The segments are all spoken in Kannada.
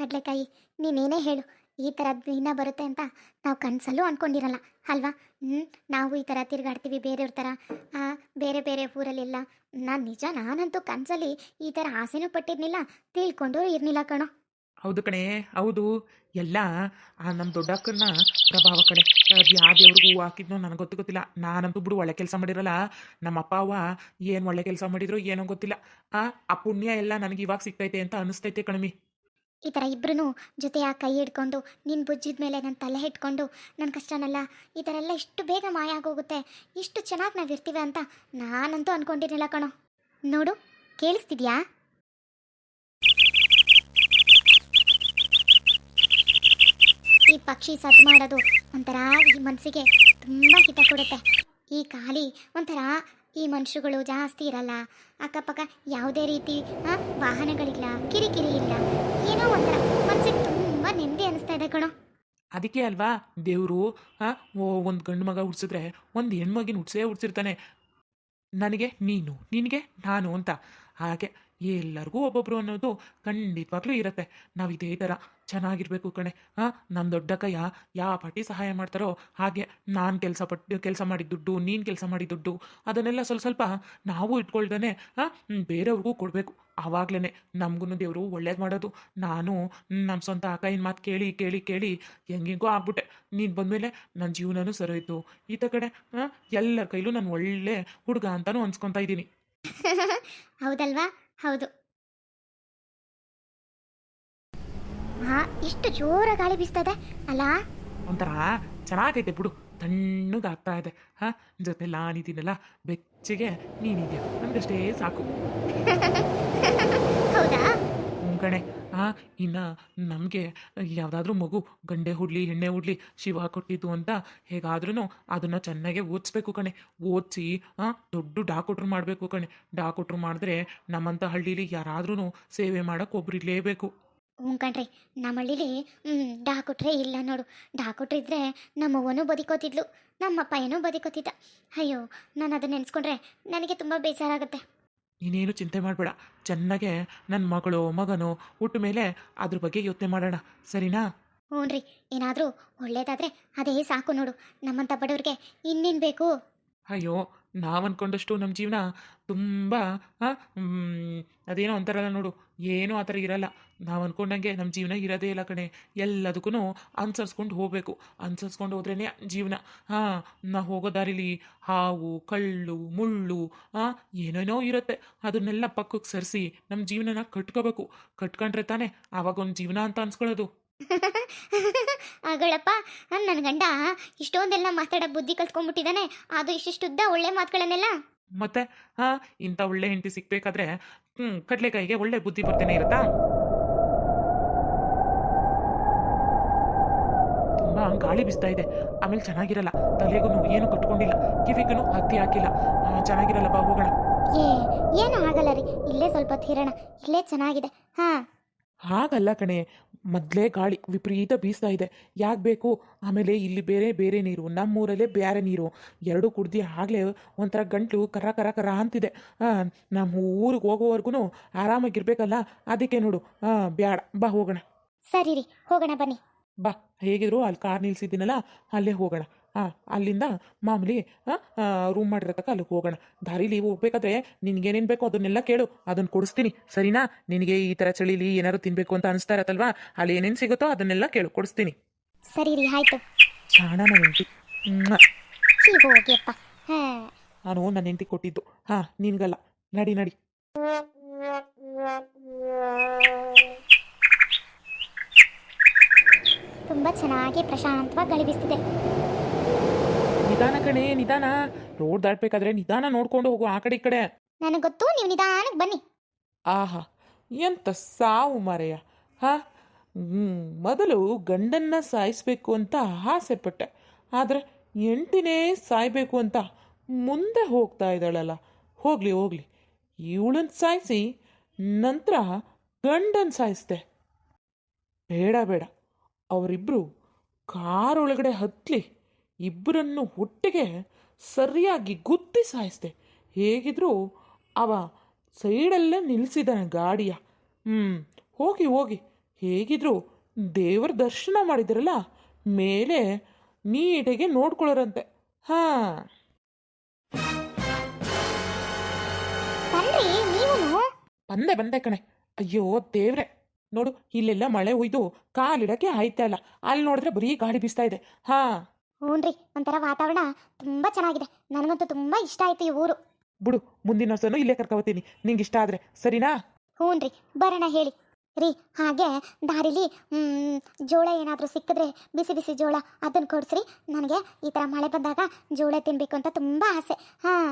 ಕಡಲೆಕಾಯಿ. ನೀನೇನೇ ಹೇಳು, ಈ ಥರ ದಿನ ಬರುತ್ತೆ ಅಂತ ನಾವು ಕನಸಲ್ಲೂ ಅಂದ್ಕೊಂಡಿರಲ್ಲ ಅಲ್ವಾ? ಹ್ಞೂ ನಾವು ಈ ಥರ ತಿರುಗಾಡ್ತೀವಿ ಬೇರೆಯವ್ರ ಥರ ಬೇರೆ ಬೇರೆ ಊರಲ್ಲೆಲ್ಲ. ನಾನು ನಿಜ, ನಾನಂತೂ ಕನಸಲ್ಲಿ ಈ ಥರ ಆಸೆನೂ ಪಟ್ಟಿರ್ಲಿಲ್ಲ, ತಿಳ್ಕೊಂಡು ಇರಲಿಲ್ಲ ಕಣೋ. ಹೌದು ಕಣೆ, ಹೌದು. ಎಲ್ಲ ನಮ್ಮ ದೊಡ್ಡಕ್ಕನ ಪ್ರಭಾವ ಕಣೆ. ಅದು ಯಾವ ಹಾಕಿದ್ನೋ ನನಗೆ ಗೊತ್ತು ಗೊತ್ತಿಲ್ಲ. ನಾನಂತೂ ಬಿಡು, ಒಳ್ಳೆ ಕೆಲಸ ಮಾಡಿರಲ್ಲ. ನಮ್ಮ ಅಪ್ಪ, ಅವ್ವ ಏನು ಒಳ್ಳೆ ಕೆಲಸ ಮಾಡಿದ್ರು ಏನೋ ಗೊತ್ತಿಲ್ಲ. ಆ ಪುಣ್ಯ ಎಲ್ಲ ನನಗೆ ಇವಾಗ ಸಿಗ್ತೈತೆ ಅಂತ ಅನಿಸ್ತೈತೆ ಕಣಮಿ. ಈ ಥರ ಇಬ್ಬರೂ ಆ ಕೈ ಹಿಡ್ಕೊಂಡು ನಿನ್ನ ಬುಜ್ಜಿದ ಮೇಲೆ ನನ್ನ ತಲೆ ಇಟ್ಕೊಂಡು ನನ್ನ ಕಷ್ಟನೆಲ್ಲ, ಈ ಥರ ಎಲ್ಲ ಇಷ್ಟು ಬೇಗ ಮಾಯ ಆಗೋಗುತ್ತೆ, ಇಷ್ಟು ಚೆನ್ನಾಗಿ ನಾವು ಇರ್ತೀವಿ ಅಂತ ನಾನಂತೂ ಅಂದ್ಕೊಂಡಿರಲಿಲ್ಲ ಕಣೋ. ನೋಡು, ಕೇಳಿಸ್ತಿದ್ಯಾ? ಈ ಪಕ್ಷಿ ಸದ್ದು ಮಾಡೋದು ಒಂಥರ ಈ ಮನಸ್ಸಿಗೆ ತುಂಬ ಹಿತ ಕೊಡುತ್ತೆ. ಈ ಖಾಲಿ ಒಂಥರ ಈ ಮನುಷ್ಯರುಗಳು ಜಾಸ್ತಿ ಇರಲ್ಲ, ಅಕ್ಕಪಕ್ಕ ಯಾವುದೇ ರೀತಿ ವಾಹನಗಳಿಲ್ಲ, ಕಿರಿಕಿರಿ ಇಲ್ಲ ಏನೋ ಒಂಥರ ಮನಸ್ಸಿಗೆ ತುಂಬ ನೆಮ್ಮದಿ ಅನಿಸ್ತಾ ಇದೆ ಕಣೋ ಅದಕ್ಕೆ ಅಲ್ವಾ? ದೇವರು ಓ, ಒಂದು ಗಂಡು ಮಗ ಹುಡ್ಸಿದ್ರೆ, ಒಂದು ಹೆಣ್ಮಗಿನ ಹುಡ್ಸೇ ಹುಡ್ಸಿರ್ತಾನೆ. ನನಗೆ ನೀನು, ನಿನಗೆ ನಾನು ಅಂತ. ಹಾಗೆ ಎಲ್ಲರಿಗೂ ಒಬ್ಬೊಬ್ರು ಅನ್ನೋದು ಖಂಡಿತವಾಗ್ಲೂ ಇರುತ್ತೆ. ನಾವು ಇದೇ ಥರ ಚೆನ್ನಾಗಿರ್ಬೇಕು ಕಣೆ. ಹಾಂ ನಮ್ಮ ದೊಡ್ಡ ಕೈಯ ಯಾವ ಪಾಟಿ ಸಹಾಯ ಮಾಡ್ತಾರೋ ಹಾಗೆ ನಾನು ಕೆಲಸ ಪಟ್ಟು ಕೆಲಸ ಮಾಡಿದ ದುಡ್ಡು, ನೀನು ಕೆಲಸ ಮಾಡಿದ ದುಡ್ಡು, ಅದನ್ನೆಲ್ಲ ಸ್ವಲ್ಪ ಸ್ವಲ್ಪ ನಾವು ಇಟ್ಕೊಳ್ದೇನೆ ಹಾಂ ಬೇರೆಯವ್ರಿಗೂ ಕೊಡಬೇಕು. ಆವಾಗಲೇ ನಮಗೂ ದೇವರು ಒಳ್ಳೇದು ಮಾಡೋದು. ನಾನು ನಮ್ಮ ಸ್ವಂತ ಅಕ್ಕನ ಮಾತು ಕೇಳಿ ಕೇಳಿ ಕೇಳಿ ಹೆಂಗಿಂಗೋ ಆಗ್ಬಿಟ್ಟೆ. ನೀನು ಬಂದಮೇಲೆ ನನ್ನ ಜೀವನನೂ ಸರೋಯ್ತು ಈತ ಕಡೆ ಎಲ್ಲರ ಕೈಲೂ ನಾನು ಒಳ್ಳೆ ಹುಡುಗ ಅಂತಾನು ಅನ್ಸ್ಕೊತಾ ಇದ್ದೀನಿ. ಹೌದಲ್ವಾ? ಹೌದು. ಹಾ ಇಷ್ಟು ಜೋರ ಗಾಳಿ ಬೀಸ್ತದೆ ಅಲ್ಲ ಒಂಥರ ಚೆನ್ನಾಗೈತೆ ಬಿಡು. ತಣ್ಣಗಾಗ್ತಾ ಇದೆ. ಹಾಂ? ಜೊತೆ ನಾನಿದ್ದೀನಲ್ಲ ಬೆಚ್ಚಗೆ ನೀನಿದ್ಯಾ? ನನಗಷ್ಟೇ ಸಾಕು. ಕಣೆ. ಆ ಇನ್ನು ನಮಗೆ ಯಾವುದಾದ್ರೂ ಮಗು ಗಂಡೆ ಹುಡ್ಲಿ ಎಣ್ಣೆ ಹುಡ್ಲಿ ಶಿವ ಕೊಟ್ಟಿದ್ದು ಅಂತ ಹೇಗಾದ್ರೂ ಅದನ್ನು ಚೆನ್ನಾಗೆ ಓದಿಸ್ಬೇಕು ಕಣೆ. ಓದಿಸಿ ಹಾಂ? ದೊಡ್ಡ ಡಾಕ್ಟ್ರು ಮಾಡಬೇಕು ಕಣೆ. ಡಾಕ್ಟ್ರು ಮಾಡಿದ್ರೆ ನಮ್ಮಂಥ ಹಳ್ಳೀಲಿ ಯಾರಾದ್ರೂ ಸೇವೆ ಮಾಡೋಕೆ ಒಬ್ರು ಇರಲೇಬೇಕು. ಹ್ಞೂ ಕಣ್ರಿ. ನಮ್ಮ ಹಳ್ಳಿಲಿ ಡಾಕುಟ್ರೆ ಇಲ್ಲ ನೋಡು. ಡಾಕುಟ್ರೆ ಇದ್ರೆ ನಮ್ಮವ್ವನೂ ಬದುಕೋತಿದ್ಲು ನಮ್ಮಪ್ಪ ಏನೋ ಬದುಕೋತಿದ್ದ ಅಯ್ಯೋ ನಾನು ಅದನ್ನ ನೆನೆಸ್ಕೊಂಡ್ರೆ ನನಗೆ ತುಂಬ ಬೇಜಾರಾಗುತ್ತೆ. ನೀನೇನು ಚಿಂತೆ ಮಾಡಬೇಡ. ಚೆನ್ನಾಗೆ ನನ್ನ ಮಗಳು ಮಗನು ಹುಟ್ಟ ಮೇಲೆ ಅದ್ರ ಬಗ್ಗೆ ಯೋಚನೆ ಮಾಡೋಣ. ಸರಿನಾ? ಹ್ಞೂ ರೀ ಏನಾದರೂ ಒಳ್ಳೇದಾದರೆ ಅದೇ ಸಾಕು ನೋಡು. ನಮ್ಮಂಥ ಬಡವ್ರಿಗೆ ಇನ್ನೇನು ಬೇಕು? ಅಯ್ಯೋ ನಾವು ಅಂದ್ಕೊಂಡಷ್ಟು ನಮ್ಮ ಜೀವನ ತುಂಬ ಅದೇನೋ ಅಂತಾರಲ್ಲ ನೋಡು, ಏನೂ ಆ ಥರ ಇರಲ್ಲ. ನಾವು ಅಂದ್ಕೊಂಡಂಗೆ ನಮ್ಮ ಜೀವನ ಇರೋದೇ ಇಲ್ಲ ಕಣೆ. ಎಲ್ಲದಕ್ಕೂ ಅನುಸರಿಸ್ಕೊಂಡು ಹೋಗಬೇಕು. ಅನುಸರಿಸ್ಕೊಂಡು ಹೋದ್ರೇ ಜೀವನ. ಹಾಂ ನಾವು ಹೋಗೋ ದಾರಿಲಿ ಹಾವು, ಕಳ್ಳು, ಮುಳ್ಳು ಹಾಂ ಏನೇನೋ ಇರುತ್ತೆ. ಅದನ್ನೆಲ್ಲ ಪಕ್ಕಕ್ಕೆ ಸರಿಸಿ ನಮ್ಮ ಜೀವನನ ಕಟ್ಕೋಬೇಕು. ಕಟ್ಕೊಂಡ್ರೆ ತಾನೇ ಆವಾಗ ಒಂದು ಜೀವನ ಅಂತ ಅನ್ಸ್ಕೊಳ್ಳೋದು. ಆಗಳಪ್ಪ ನನ್ನ ಗಂಡ ಇಷ್ಟೊಂದೆಲ್ಲ ಮಾತಾಡೋ ಬುದ್ಧಿ ಕಲ್ತ್ಕೊಂಡ್ಬಿಟ್ಟಿದ್ದಾನೆ ಅದು ಇಷ್ಟಿಷ್ಟುದ್ದ ಒಳ್ಳೆ ಮಾತುಗಳನ್ನೆಲ್ಲ? ಮತ್ತೆ ಹಾ ಇಂಥ ಒಳ್ಳೆ ಹೆಂಡತಿ ಸಿಕ್ಬೇಕಾದ್ರೆ ಹ್ಮ್ ಕಡ್ಲೆಕಾಯಿಗೆ ಒಳ್ಳೆ ಬುದ್ಧಿ ಬರ್ತೇನೆ ಇರುತ್ತಾ? ತುಂಬಾ ಗಾಳಿ ಬಿಸ್ತಾ ಇದೆ. ಆಮೇಲೆ ಚೆನ್ನಾಗಿರಲ್ಲ. ತಲೆಗೂ ಏನು ಕಟ್ಕೊಂಡಿಲ್ಲ. ಕಿವಿಗೂ ಹತ್ತಿ ಹಾಕಿಲ್ಲ. ಆ, ಚೆನ್ನಾಗಿರಲ್ಲ ಬಾ ಹೋಗೋಣ. ಏ ಏನು ಆಗಲ್ಲ ರೀ. ಇಲ್ಲೇ ಸ್ವಲ್ಪ ಹೊತ್ತು ಇರೋಣ. ಇಲ್ಲೇ ಚೆನ್ನಾಗಿದೆ. ಹಾ. ಹಾಗಲ್ಲ ಕಣೆ. ಮೊದಲೇ ಗಾಳಿ ವಿಪರೀತ ಬೀಸ್ತಾ ಇದೆ. ಯಾಕೆ ಬೇಕು? ಆಮೇಲೆ ಇಲ್ಲಿ ಬೇರೆ ಬೇರೆ ನೀರು ನಮ್ಮೂರಲ್ಲೇ ಬೇರೆ ನೀರು. ಎರಡೂ ಕುಡ್ದು ಆಗಲೇ ಒಂಥರ ಗಂಟ್ಲು ಕರ ಕರ ಕರ ಅಂತಿದೆ. ಹಾಂ ನಮ್ಮ ಊರಿಗೆ ಹೋಗೋವರೆಗೂ ಆರಾಮಾಗಿರ್ಬೇಕಲ್ಲ? ಅದಕ್ಕೆ ನೋಡು. ಹಾಂ ಬ್ಯಾಡ. ಬಾ ಹೋಗೋಣ. ಸರಿ ರೀ. ಹೋಗೋಣ ಬನ್ನಿ. ಬಾ. ಹೇಗಿದ್ರು ಅಲ್ಲಿ ಕಾರ್ ನಿಲ್ಸಿದ್ದೀನಲ್ಲ ಅಲ್ಲೇ ಹೋಗೋಣ. ಅಲ್ಲಿಂದ ಮಾಮೂಲಿ ರೂಮ್ ಮಾಡಿರತಕ್ಕ ಅಲ್ಲಿಗೆ ಹೋಗೋಣ. ದಾರಿಲಿ ಹೋಗ್ಬೇಕಾದ್ರೆ ನಿನಗೇನೇನು ಬೇಕೋ ಅದನ್ನೆಲ್ಲ ಕೇಳು. ಅದನ್ನು ಕೊಡಿಸ್ತೀನಿ. ಸರಿನಾ? ನಿನಗೆ ಈ ಥರ ಚಳಿಲಿ ಏನಾದ್ರು ತಿನ್ನಬೇಕು ಅಂತ ಅನಿಸ್ತಾ ಇರತ್ತಲ್ವಾ? ಅಲ್ಲಿ ಏನೇನು ಸಿಗುತ್ತೋ ಅದನ್ನೆಲ್ಲ ಕೇಳು. ಕೊಡಿಸ್ತೀನಿ. ಸರಿ ರೀ ಆಯಿತು. ಚಾಣ ನನ್ನ ಹೆಂಡತಿ ಹೋಗಿಯಪ್ಪ. ನಾನು ನನ್ನ ಹೆಂಡತಿ ಕೊಟ್ಟಿದ್ದು. ಹಾಂ ನಿನಗಲ್ಲ. ನಡಿ ನಡಿ. ತುಂಬ ಚೆನ್ನಾಗಿ ಪ್ರಶಾಂತವಾಗಿ ಗಾಳಿ ಬೀಸ್ತಿದೆ ನಿಧಾನ ಕಣೆ ನಿಧಾನ. ರೋಡ್ ದಾಟ್ಬೇಕಾದ್ರೆ ನಿಧಾನ ನೋಡ್ಕೊಂಡು ಹೋಗು ಆ ಕಡೆ ಈ ಕಡೆ. ನನಗೆ ಗೊತ್ತು ನೀವು ನಿಧಾನಕ್ಕೆ ಬನ್ನಿ. ಆಹಾ ಎಂತ ಸಾವು ಮರೆಯ ಹಾ ಮೊದಲು ಗಂಡನ್ನ ಸಾಯಿಸ್ಬೇಕು ಅಂತ ಆಸೆ ಪಟ್ಟೆ. ಆದರೆ ಎಂಟಿನೇ ಸಾಯ್ಬೇಕು ಅಂತ ಮುಂದೆ ಹೋಗ್ತಾ ಇದ್ದಾಳಲ್ಲ. ಹೋಗ್ಲಿ ಹೋಗ್ಲಿ. ಇವಳನ್ನ ಸಾಯಿಸಿ ನಂತರ ಗಂಡನ್ ಸಾಯಿಸ್ದೆ. ಬೇಡ ಬೇಡ. ಅವರಿಬ್ಬರು ಕಾರ್ ಒಳಗಡೆ ಹತ್ತಲಿ ಇಬ್ಬರನ್ನು ಒಟ್ಟಿಗೆ ಸರಿಯಾಗಿ ಗುದ್ದಿ ಸಾಯಿಸಿದೆ. ಹೇಗಿದ್ರೂ ಅವ ಸೈಡಲ್ಲೇ ನಿಲ್ಲಿಸಿದಾನೆ ಗಾಡಿಯ. ಹ್ಞೂ ಹೋಗಿ ಹೋಗಿ. ಹೇಗಿದ್ರು ದೇವರ ದರ್ಶನ ಮಾಡಿದ್ರಲ್ಲ ಮೇಲೆ ನೀಟಾಗೆ ನೋಡ್ಕೊಳ್ಳೋರಂತೆ. ಹಾ. ಬಂದೆ ಬಂದೆ ಕಣೆ. ಅಯ್ಯೋ ದೇವ್ರೆ. ನೋಡು ಇಲ್ಲೆಲ್ಲ ಮಳೆ ಹುಯ್ದು ಕಾಲಿಡಕ್ಕೆ ಆಯ್ತಾ ಇಲ್ಲ. ಅಲ್ಲಿ ನೋಡಿದ್ರೆ ಬರೀ ಗಾಡಿ ಬೀಸ್ತಾ ಇದೆ. ಹಾ. ಹ್ಞೂನ್ರಿ ಒಂಥರ ವಾತಾವರಣ ತುಂಬ ಚೆನ್ನಾಗಿದೆ. ನನಗಂತೂ ತುಂಬ ಇಷ್ಟ ಆಯ್ತು ಈ ಊರು. ಬಿಡು ಮುಂದಿನ ವರ್ಷನೂ ಇಲ್ಲೇ ಕರ್ಕೊಬತ್ತೀನಿ. ನಿಂಗೆ ಇಷ್ಟ ಆದ್ರೆ ಸರಿನಾ? ಹ್ಞೂನ್ರಿ ಬರೋಣ ಹೇಳಿ. ರೀ ಹಾಗೆ ದಾರಿಲಿ ಮ್, ಜೋಳ ಏನಾದರೂ ಸಿಕ್ಕಿದ್ರೆ ಬಿಸಿ ಬಿಸಿ ಜೋಳ ಅದನ್ನು ಕೊಡಿಸ್ರಿ. ನನಗೆ ಈ ಥರ ಮಳೆ ಬಂದಾಗ ಜೋಳ ತಿನ್ನಬೇಕು ಅಂತ ತುಂಬ ಆಸೆ. ಹಾಂ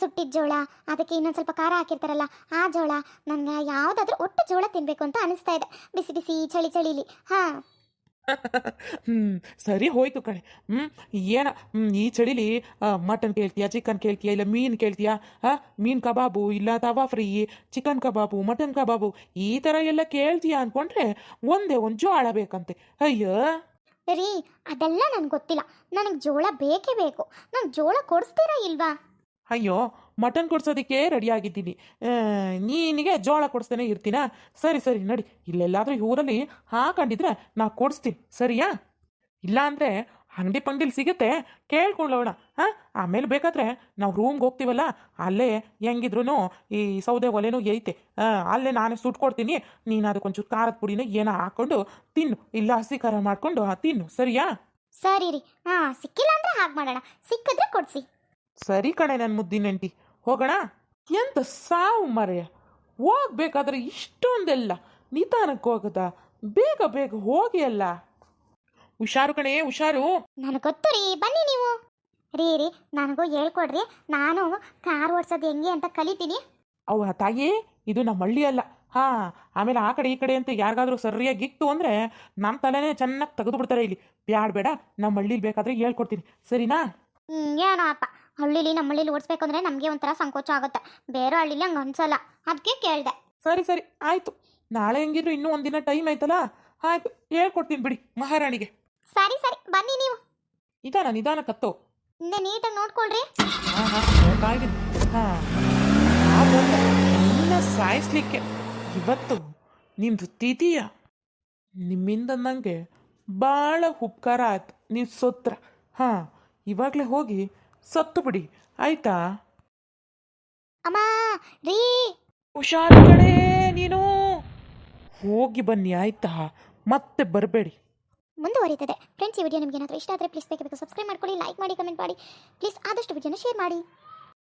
ಸುಟ್ಟಿದ ಜೋಳ ಅದಕ್ಕೆ ಇನ್ನೊಂದು ಸ್ವಲ್ಪ ಖಾರ ಹಾಕಿರ್ತಾರಲ್ಲ ಆ ಜೋಳ ನನಗೆ ಯಾವುದಾದ್ರೂ ಒಟ್ಟು ಜೋಳ ತಿನ್ನಬೇಕು ಅಂತ ಅನಿಸ್ತಾ ಇದೆ. ಬಿಸಿ ಬಿಸಿ ಚಳಿ ಚಳಿಲಿ. ಹಾಂ. ಹ್ಮ್ ಸರಿ ಹೋಯ್ತು ಕಣೆ. ಹ್ಮ್ ಏನ ಹ್ಮ್ ಈ ಚಳಿಲಿ ಮಟನ್ ಕೇಳ್ತೀಯಾ ಚಿಕನ್ ಕೇಳ್ತೀಯಾ ಇಲ್ಲ ಮೀನು ಕೇಳ್ತೀಯಾ? ಹಾ ಮೀನ್ ಕಬಾಬು ಇಲ್ಲ ತವಾ ಫ್ರೀ ಚಿಕನ್ ಕಬಾಬು ಮಟನ್ ಕಬಾಬು ಈ ಥರ ಎಲ್ಲ ಕೇಳ್ತೀಯಾ ಅನ್ಕೊಂಡ್ರೆ ಒಂದೇ ಒಂದು ಜೋಳ ಬೇಕಂತೆ. ಅಯ್ಯೋ. ರೀ ಅದೆಲ್ಲ ನನಗೆ ಗೊತ್ತಿಲ್ಲ. ನನಗೆ ಜೋಳ ಬೇಕೇ ಬೇಕು. ನಂಗೆ ಜೋಳ ಕೊಡಿಸ್ತೀರಾ ಇಲ್ವಾ? ಅಯ್ಯೋ ಮಟನ್ ಕೊಡ್ಸೋದಕ್ಕೆ ರೆಡಿ ಆಗಿದ್ದೀನಿ. ನೀನಿಗೆ ಜೋಳ ಕೊಡಿಸ್ತೇನೆ ಇರ್ತೀನಾ? ಸರಿ ಸರಿ ನಡಿ. ಇಲ್ಲೆಲ್ಲಾದರೂ ಊರಲ್ಲಿ ಹಾಕೊಂಡಿದ್ರೆ ನಾ ಕೊಡಿಸ್ತೀನಿ. ಸರಿಯಾ? ಇಲ್ಲಾಂದರೆ ಅಂಗಡಿ ಪಂಗಡಿಲಿ ಸಿಗುತ್ತೆ. ಕೇಳ್ಕೊಳ್ಳೋಣ. ಹಾಂ ಆಮೇಲೆ ಬೇಕಾದ್ರೆ ನಾವು ರೂಮ್ಗೆ ಹೋಗ್ತೀವಲ್ಲ ಅಲ್ಲೇ ಹೆಂಗಿದ್ರು ಈ ಸೌದೆ ಒಲೆನೂ ಹಾಂ ಅಲ್ಲೇ ನಾನೇ ಸುಟ್ಕೊಡ್ತೀನಿ ನೀನು ಅದಕ್ಕೊಂಚೂರು ಖಾರದ ಪುಡಿನ ಏನೋ ಹಾಕ್ಕೊಂಡು ತಿನ್ನು. ಇಲ್ಲ ಹಸಿ ಖಾರ ಮಾಡಿಕೊಂಡು ತಿನ್ನು. ಸರಿಯಾ? ಸರಿ ರೀ. ಹಾಂ ಸಿಕ್ಕಿಲ್ಲ ಅಂದರೆ ಹಾಗೆ ಮಾಡೋಣ. ಸಿಕ್ಕಿದ್ರೆ ಕೊಡಿಸಿ. ಸರಿ ಕಣೆ ನನ್ನ ಮುದ್ದಿನ ಹೆಂಡತಿ. ಹೋಗೋಣ? ಎಂತ ಸಾವು ಮರೆಯ ಹೋಗ್ಬೇಕಾದ್ರೆ ಇಷ್ಟೊಂದೆಲ್ಲ ನಿಧಾನಕ್ಕೆ ಹೋಗದ? ಬೇಗ ಬೇಗ ಹೋಗಿ ಅಲ್ಲ. ಹುಷಾರು ಕಣೆ ಹುಷಾರು. ನನಗೆ ಗೊತ್ತು ರೀ ಬನ್ನಿ ನೀವು. ರೀ ರೀ ನನಗೂ ಹೇಳ್ಕೊಡ್ರಿ. ನಾನು ಕಾರ್ ಓಡಿಸೋದು ಹೆಂಗೆ ಅಂತ ಕಲಿತೀನಿ. ಅವ ತಾಯಿ ಇದು ನಮ್ಮ ಹಳ್ಳಿ ಅಲ್ಲ. ಹಾ ಆಮೇಲೆ ಆ ಕಡೆ ಈ ಕಡೆ ಅಂತ ಯಾರಿಗಾದ್ರೂ ಸರಿಯಾಗಿ ಇತ್ತು ಅಂದರೆ ನಮ್ಮ ತಲೆನೇ ಚೆನ್ನಾಗಿ ತೆಗೆದು ಬಿಡ್ತಾರೆ ಇಲ್ಲಿ. ಬ್ಯಾಡ ಬೇಡ ನಮ್ಮ ಹಳ್ಳಿಲಿ ಬೇಕಾದ್ರೆ ಹೇಳ್ಕೊಡ್ತೀನಿ. ಸರಿನಾ? ಏನೋ ಅಪ್ಪ. ಹಳ್ಳಿಲಿ ನಮ್ಮ ಹಳ್ಳಿಲಿ ಓಡಿಸ್ಬೇಕು ಅಂದರೆ ನಮಗೆ ಒಂಥರ ಸಂಕೋಚ ಆಗುತ್ತೆ. ಬೇರೆ ಹಳ್ಳಿಲಿ ಹಂಗೆ ಅನ್ಸಲ್ಲ. ಅದಕ್ಕೆ ಕೇಳಿದೆ. ಸರಿ ಸರಿ. ಆಯಿತು. ನಾಳೆ ಹೆಂಗಿದ್ರು ಇನ್ನೂ ಒಂದಿನ ಟೈಮ್ ಆಯ್ತಲ್ಲ? ಆಯಿತು. ಹೇಳ್ಕೊಡ್ತೀನಿ ಬಿಡಿ ಮಹಾರಾಣಿಗೆ. ಸರಿ ಸರಿ. ಬನ್ನಿ ನೀವು. ನಿಧಾನ ನಿಧಾನ ಕತ್ತೋ. ಹಿಂದೆ ನೀಟಾಗಿ ನೋಡ್ಕೊಳ್ರಿ. ಹಾಂ ಸಾಯಿಸ್ಲಿಕ್ಕೆ. ಇವತ್ತು ನಿಮ್ದು ತಿಥಿಯ. ನಿಮ್ಮಿಂದ ನನಗೆ ಭಾಳ ಉಪಕಾರ ಆಯ್ತು. ನೀವು ಸೊತ್ರ. ಹಾಂ. ಇವಾಗಲೇ ಹೋಗಿ ಸತ್ತು ಬಿಡಿ. ಆಯ್ತಾ? ಅಮ್ಮ ರೀ. ಹುಷಾರು ಕಡೆ ನೀನು. ಹೋಗಿ ಬನ್ನಿ ಆಯ್ತಾ? ಮತ್ತೆ ಬರಬೇಡಿ. ಮುಂದುವರಿತದೆ. ಫ್ರೆಂಡ್ಸ್ ಈ ವಿಡಿಯೋ ನಿಮಗೆ ಏನಾದರೂ ಇಷ್ಟ ಆದರೆ ಪ್ಲೀಸ್ ಬೇಕಬೇಕು ಸಬ್ಸ್ಕ್ರೈಬ್ ಮಾಡ್ಕೊಳ್ಳಿ ಲೈಕ್ ಮಾಡಿ ಕಮೆಂಟ್ ಮಾಡಿ. ಪ್ಲೀಸ್ ಆದಷ್ಟು ವಿಡಿಯೋನ ಶೇರ್ ಮಾಡಿ.